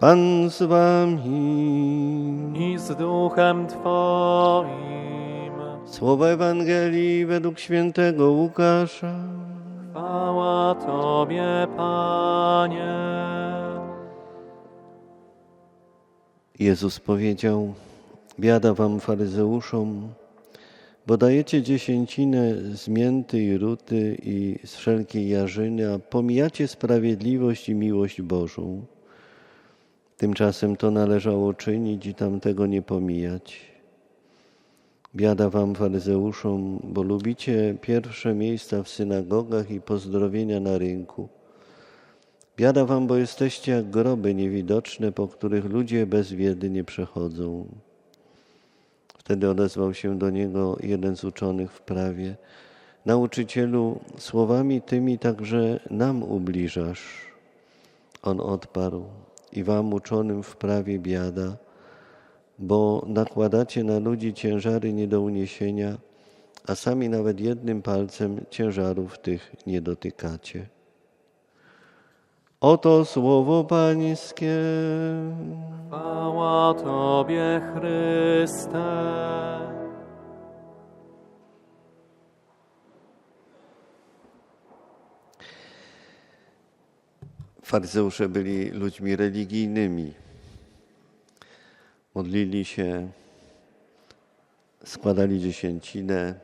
Pan z wami. i z duchem Twoim. Słowa Ewangelii według świętego Łukasza. Chwała Tobie, Panie. Jezus powiedział: Biada wam, faryzeuszom, bo dajecie dziesięcinę z mięty i ruty i z wszelkiej jarzyny, a pomijacie sprawiedliwość i miłość Bożą. Tymczasem to należało czynić i tamtego nie pomijać. Biada wam, faryzeuszom, bo lubicie pierwsze miejsca w synagogach i pozdrowienia na rynku. Biada wam, bo jesteście jak groby niewidoczne, po których ludzie bez wiedzy nie przechodzą. Wtedy odezwał się do niego jeden z uczonych w prawie. Nauczycielu, słowami tymi także nam ubliżasz. On odparł i wam uczonym w prawie biada, bo nakładacie na ludzi ciężary nie do uniesienia, a sami nawet jednym palcem ciężarów tych nie dotykacie. Oto słowo Pańskie. Chwała Tobie, Chryste. Faryzeusze byli ludźmi religijnymi. Modlili się, składali dziesięcinę,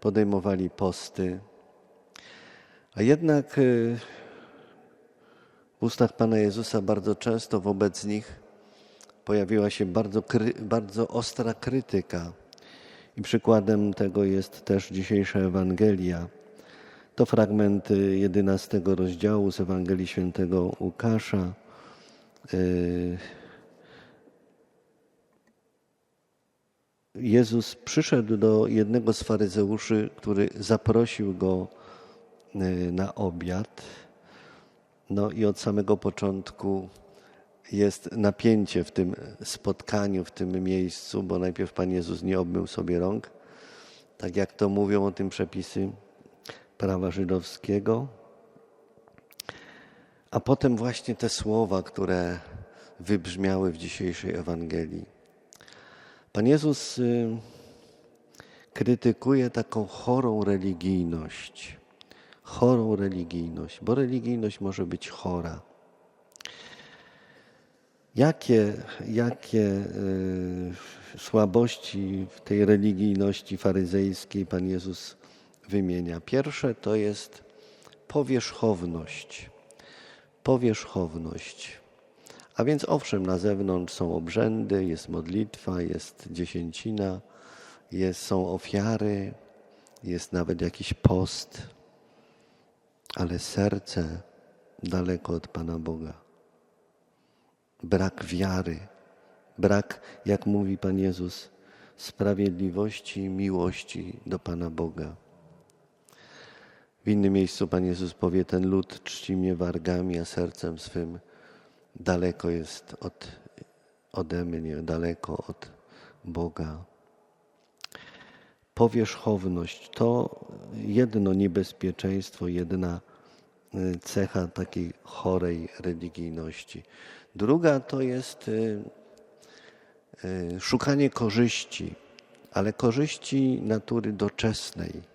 podejmowali posty. A jednak y, w ustach Pana Jezusa bardzo często wobec nich pojawiła się bardzo, bardzo ostra krytyka. I przykładem tego jest też dzisiejsza Ewangelia. To fragment 11 rozdziału z Ewangelii Świętego Łukasza. Y, Jezus przyszedł do jednego z faryzeuszy, który zaprosił go y, na obiad. No i od samego początku jest napięcie w tym spotkaniu, w tym miejscu, bo najpierw Pan Jezus nie obmył sobie rąk, tak jak to mówią o tym przepisy prawa żydowskiego. A potem właśnie te słowa, które wybrzmiały w dzisiejszej Ewangelii. Pan Jezus y, krytykuje taką chorą religijność. Chorą religijność, bo religijność może być chora. Jakie, jakie y, słabości w tej religijności faryzejskiej Pan Jezus wymienia? Pierwsze to jest powierzchowność. Powierzchowność. A więc owszem, na zewnątrz są obrzędy, jest modlitwa, jest dziesięcina, jest, są ofiary, jest nawet jakiś post, ale serce daleko od Pana Boga. Brak wiary, brak, jak mówi Pan Jezus, sprawiedliwości i miłości do Pana Boga. W innym miejscu Pan Jezus powie, ten lud czci mnie wargami, a sercem swym daleko jest od, ode mnie, daleko od Boga. Powierzchowność to jedno niebezpieczeństwo, jedna y, cecha takiej chorej religijności. Druga to jest y, y, szukanie korzyści, ale korzyści natury doczesnej.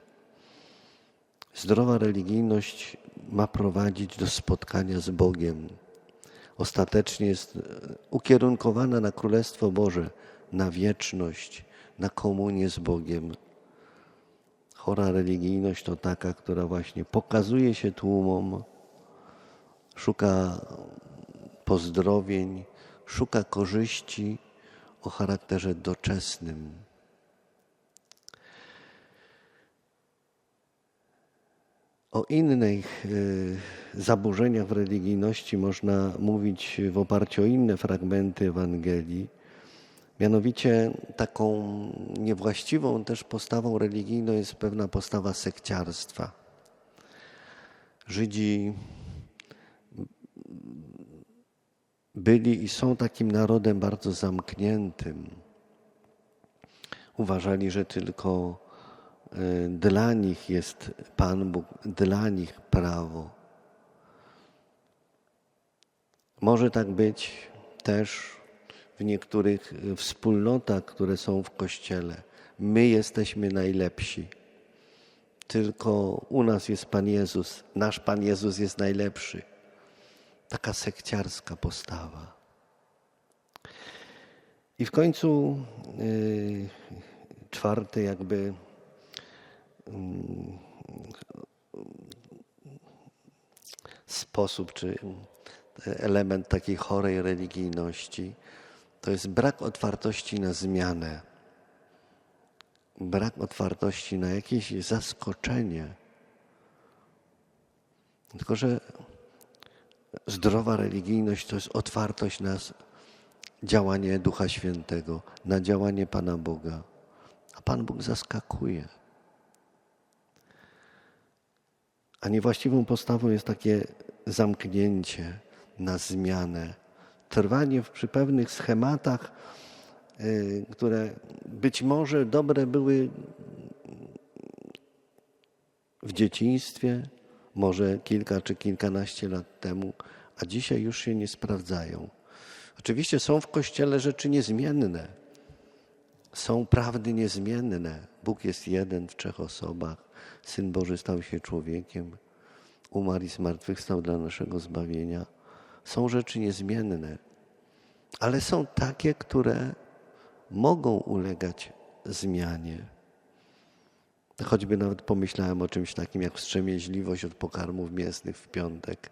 Zdrowa religijność ma prowadzić do spotkania z Bogiem. Ostatecznie jest ukierunkowana na Królestwo Boże, na wieczność, na komunię z Bogiem. Chora religijność to taka, która właśnie pokazuje się tłumom, szuka pozdrowień, szuka korzyści o charakterze doczesnym. O innych y, zaburzeniach w religijności można mówić w oparciu o inne fragmenty Ewangelii. Mianowicie taką niewłaściwą też postawą religijną jest pewna postawa sekciarstwa. Żydzi byli i są takim narodem bardzo zamkniętym. Uważali, że tylko dla nich jest Pan Bóg, dla nich prawo. Może tak być, też w niektórych y, wspólnotach, które są w Kościele. My jesteśmy najlepsi. Tylko u nas jest Pan Jezus. Nasz Pan Jezus jest najlepszy. Taka sekciarska postawa. I w końcu yy, czwarty jakby sposób czy element takiej chorej religijności to jest brak otwartości na zmianę, brak otwartości na jakieś zaskoczenie. Tylko, że zdrowa religijność to jest otwartość na działanie Ducha Świętego, na działanie Pana Boga. A Pan Bóg zaskakuje. A niewłaściwą postawą jest takie zamknięcie na zmianę, trwanie w, przy pewnych schematach, y, które być może dobre były w dzieciństwie, może kilka czy kilkanaście lat temu, a dzisiaj już się nie sprawdzają. Oczywiście są w Kościele rzeczy niezmienne. Są prawdy niezmienne. Bóg jest jeden w trzech osobach. Syn Boży stał się człowiekiem. Umarł i zmartwychwstał dla naszego zbawienia. Są rzeczy niezmienne, ale są takie, które mogą ulegać zmianie. Choćby nawet pomyślałem o czymś takim jak wstrzemięźliwość od pokarmów mięsnych w piątek.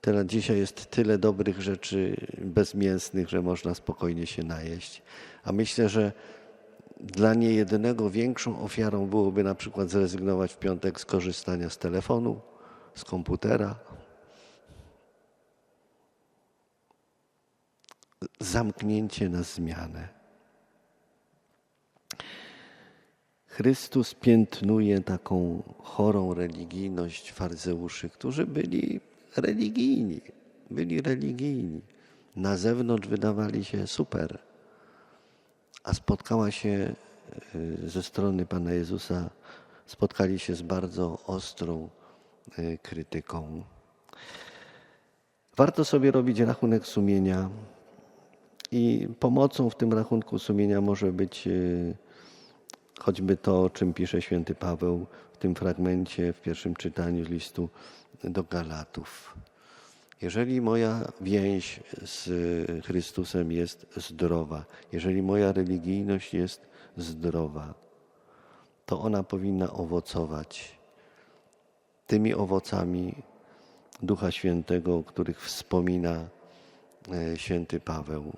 Tyle, dzisiaj jest tyle dobrych rzeczy bezmięsnych, że można spokojnie się najeść. A myślę, że dla niejednego większą ofiarą byłoby na przykład zrezygnować w piątek z korzystania z telefonu, z komputera. Zamknięcie na zmianę. Chrystus piętnuje taką chorą religijność faryzeuszy, którzy byli religijni, byli religijni. Na zewnątrz wydawali się super, a spotkała się y, ze strony Pana Jezusa, spotkali się z bardzo ostrą y, krytyką. Warto sobie robić rachunek sumienia i pomocą w tym rachunku sumienia może być y, choćby to, o czym pisze święty Paweł w tym fragmencie, w pierwszym czytaniu z listu do Galatów. Jeżeli moja więź z Chrystusem jest zdrowa, jeżeli moja religijność jest zdrowa, to ona powinna owocować tymi owocami Ducha Świętego, o których wspomina e, święty Paweł.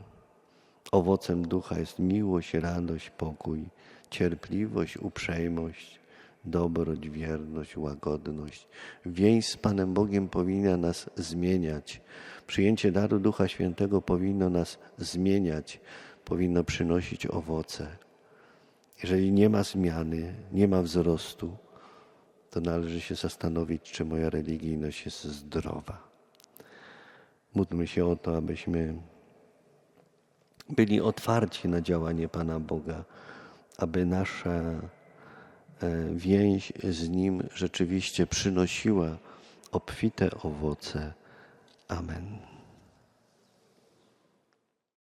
Owocem ducha jest miłość, radość, pokój, cierpliwość, uprzejmość, dobroć, wierność, łagodność. Więź z Panem Bogiem powinna nas zmieniać. Przyjęcie daru Ducha Świętego powinno nas zmieniać, powinno przynosić owoce. Jeżeli nie ma zmiany, nie ma wzrostu, to należy się zastanowić, czy moja religijność jest zdrowa. Módlmy się o to, abyśmy byli otwarci na działanie Pana Boga, aby nasza więź z Nim rzeczywiście przynosiła obfite owoce. Amen.